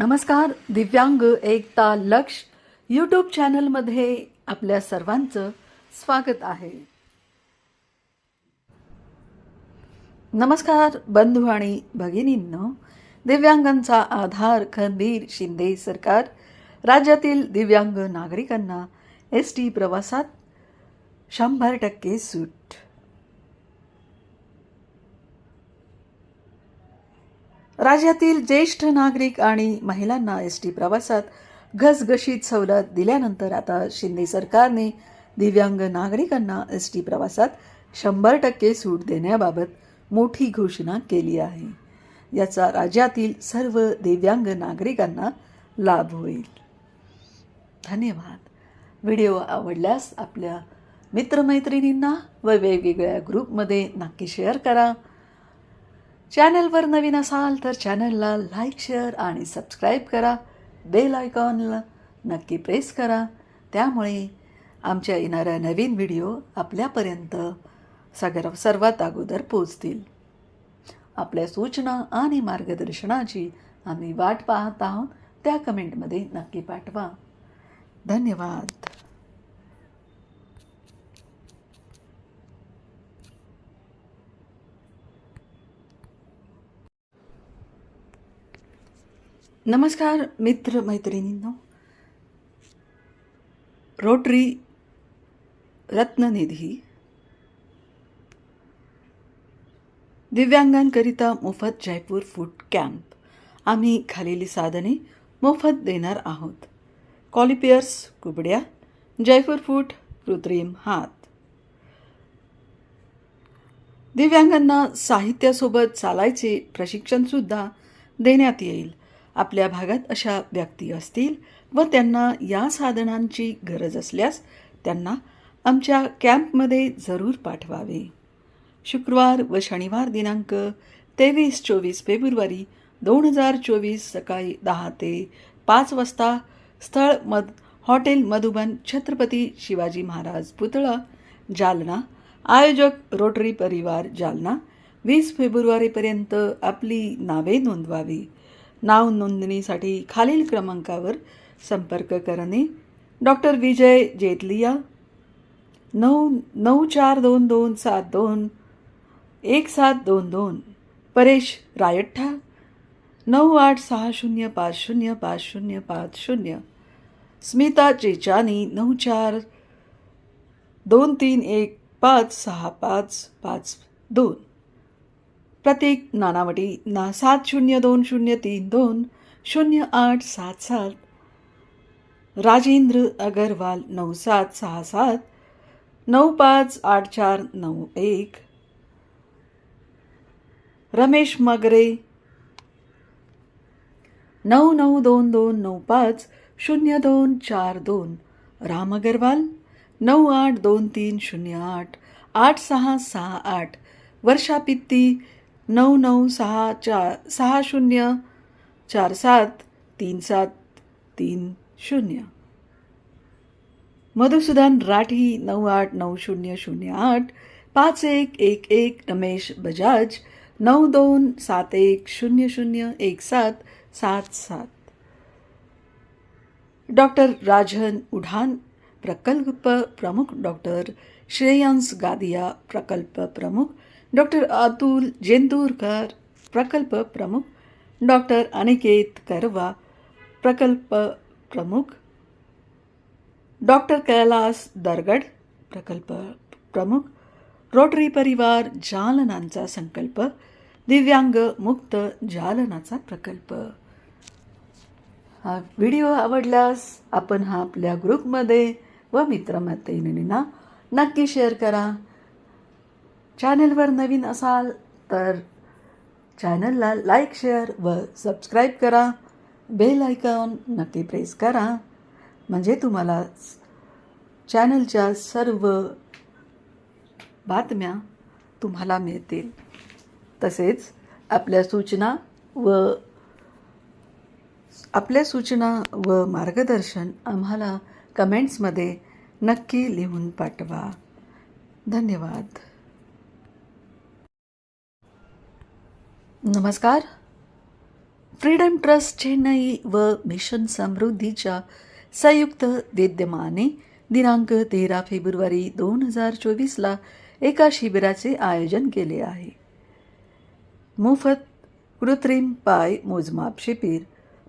नमस्कार दिव्यांग एकता लक्ष यूट्यूब चॅनलमध्ये आपल्या सर्वांचं स्वागत आहे. नमस्कार बंधू आणि भगिनींनो. दिव्यांगांचा आधार खंबीर शिंदे सरकार राज्यातील दिव्यांग नागरिकांना एस टी प्रवासात शंभर टक्के सूट. राज्यातील ज्येष्ठ नागरिक आणि महिलांना एस टी प्रवासात घसघशीत सवलत दिल्यानंतर आता शिंदे सरकारने दिव्यांग नागरिकांना एस टी प्रवासात शंभर टक्के सूट देण्याबाबत मोठी घोषणा केली आहे. याचा राज्यातील सर्व दिव्यांग नागरिकांना लाभ होईल. धन्यवाद. व्हिडिओ आवडल्यास आपल्या मित्रमैत्रिणींना व वेगवेगळ्या ग्रुपमध्ये नक्की शेअर करा. चॅनलवर नवीन असाल तर चॅनलला लाईक शेअर आणि सबस्क्राईब करा. बेल आयकॉनला नक्की प्रेस करा. त्यामुळे आमच्या येणाऱ्या नवीन व्हिडिओ आपल्यापर्यंत सगळ्या सर्वात अगोदर पोचतील आपल्या सूचना आणि मार्गदर्शनाची आम्ही वाट पाहत आहोत. त्या कमेंटमध्ये नक्की पाठवा. धन्यवाद. नमस्कार मित्र मैत्रिणींनो रोटरी रत्ननिधी. दिव्यांगांकरिता मोफत जयपूर फूड कॅम्प. आम्ही खालेली साधने मोफत देणार आहोत. कॉलिपियर्स कुबड्या जयपूर फूड कृत्रिम हात. दिव्यांगांना साहित्यासोबत चालायचे प्रशिक्षणसुद्धा देण्यात येईल. आपल्या भागात अशा व्यक्ती असतील व त्यांना या साधनांची गरज असल्यास त्यांना आमच्या कॅम्पमध्ये जरूर पाठवावे. शुक्रवार व शनिवार दिनांक तेवीस चोवीस फेब्रुवारी दोन हजार चोवीस सकाळी दहा ते पाच वाजता स्थळ मद हॉटेल मधुबन छत्रपती शिवाजी महाराज पुतळा जालना आयोजक रोटरी परिवार जालना वीस फेब्रुवारीपर्यंत आपली नावे नोंदवावी. नाव नोंदणीसाठी खालील क्रमांकावर संपर्क करणे. डॉक्टर विजय जेतलिया नऊ नऊ चार दोन दोन सात दोन एक सात दोन दोन परेश रायठ्ठा नऊ आठ सहा शून्य पाच शून्य पाच शून्य पाच शून्य स्मिता चेचानी नऊ चार दोन तीन एक पाच सहा पाच पाच दोन. प्रतीक नानावटी ना सात शून्य दोन शून्य तीन दोन शून्य आठ सात सात. राजेंद्र अगरवाल नऊ सात सहा सात. नऊ पाच आठ चार नऊ एक. रमेश मगरे. नऊ नऊ दोन दोन नऊ पाच शून्य दोन चार दोन. राम अगरवाल. नऊ आठ दोन तीन शून्य आठ. आठ सहा सहा आठ. वर्षा पित्ती नऊ नऊ सहा चार सहा शून्य चार सात तीन सात तीन शून्य. मधुसूदन राठी नऊ आठ नऊ शून्य शून्य आठ. पाच एक एक एक रमेश बजाज. नऊ दोन सात एक शून्य शून्य एक सात सात सात. डॉक्टर राजन उढान प्रकल्प प्रमुख. डॉक्टर श्रेयांस गादिया प्रकल्प प्रमुख. डॉक्टर अतुल जेंदूरकर प्रकल्प प्रमुख. डॉक्टर अनिकेत करवा प्रकल्प प्रमुख. डॉक्टर कैलास दरगड प्रकल्प प्रमुख. रोटरी परिवार जालनांचा संकल्प. दिव्यांग मुक्त जालनाचा प्रकल्प. हा व्हिडिओ आवडल्यास आपण हा आपल्या ग्रुपमध्ये व मित्रमैत्रिणींना नक्की शेअर करा. चॅनलवर नवीन असाल तर चॅनलला लाईक शेअर व सबस्क्राईब करा. बेल आयकॉन नक्की प्रेस करा. म्हणजे तुम्हाला चॅनलच्या सर्व बातम्या तुम्हाला मिळतील. तसेच आपल्या सूचना व आपल्या सूचना व मार्गदर्शन आम्हाला कमेंट्समध्ये नक्की लिहून पाठवा. धन्यवाद. नमस्कार. फ्रीडम ट्रस्ट चेन्नई व मिशन समृद्धीच्या संयुक्त विद्यमाने दिनांक तेरा फेब्रुवारी दोन हजार चोवीसला एका शिबिराचे आयोजन केले आहे. मोफत कृत्रिम पाय मोजमाप शिबिर.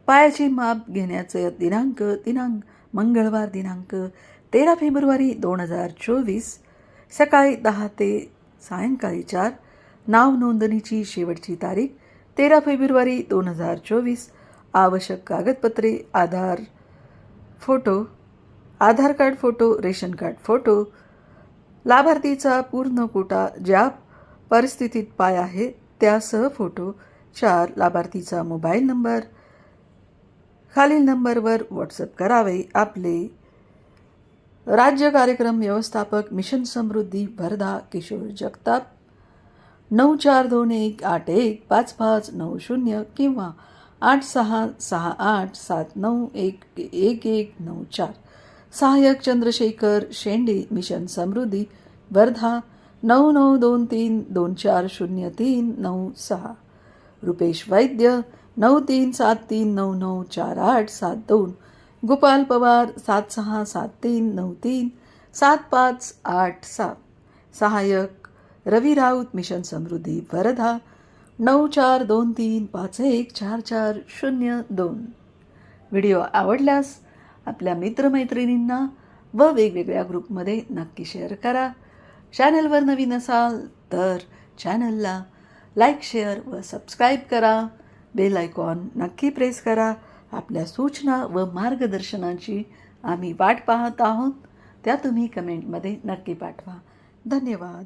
पायाचे माप घेण्याचं दिनांक दिनांक मंगळवार दिनांक तेरा फेब्रुवारी दोन हजार चोवीस सकाळी दहा ते सायंकाळी चार नाव नोंदणीची शेवटची तारीख तेरा फेब्रुवारी दोन हजार चोवीस. आवश्यक कागदपत्रे Aadhaar photo Aadhaar card photo ration card photo. लाभार्थीचा पूर्ण कोटा ज्या परिस्थितीत पाय आहे त्यासह फोटो. चार लाभार्थीचा मोबाईल नंबर. खालील नंबरवर व्हॉट्सअप करावे. आपले राज्य कार्यक्रम व्यवस्थापक मिशन समृद्धी वर्धा किशोर जगताप. नऊ चार दोन एक आठ एक पाच पाच नऊ शून्य किंवा आठ सहा सहा आठ सात नऊ एक एक एक नऊ चार. सहाय्यक चंद्रशेखर शेंडे मिशन समृद्धी वर्धा नऊ नऊ दोन तीन दोन चार शून्य तीन नऊ सहा. रुपेश वैद्य नऊ तीन सात तीन नऊ नऊ चार आठ सात दोन. गोपाल पवार सात सहा सात तीन नऊ तीन सात पाच आठ सात. सहाय्यक रवी राऊत मिशन समृद्धी वर्धा नऊ चार दोन तीन पाच एक चार चार शून्य दोन. व्हिडिओ आवडल्यास आपल्या मित्रमैत्रिणींना व वेगवेगळ्या ग्रुपमध्ये नक्की शेअर करा. चॅनलवर नवीन असाल तर चॅनलला लाईक शेअर व सबस्क्राईब करा. बेल आयकॉन नक्की प्रेस करा. आपल्या सूचना व मार्गदर्शनाची आम्ही वाट पाहत आहोत. त्या तुम्ही कमेंटमध्ये नक्की पाठवा. धन्यवाद.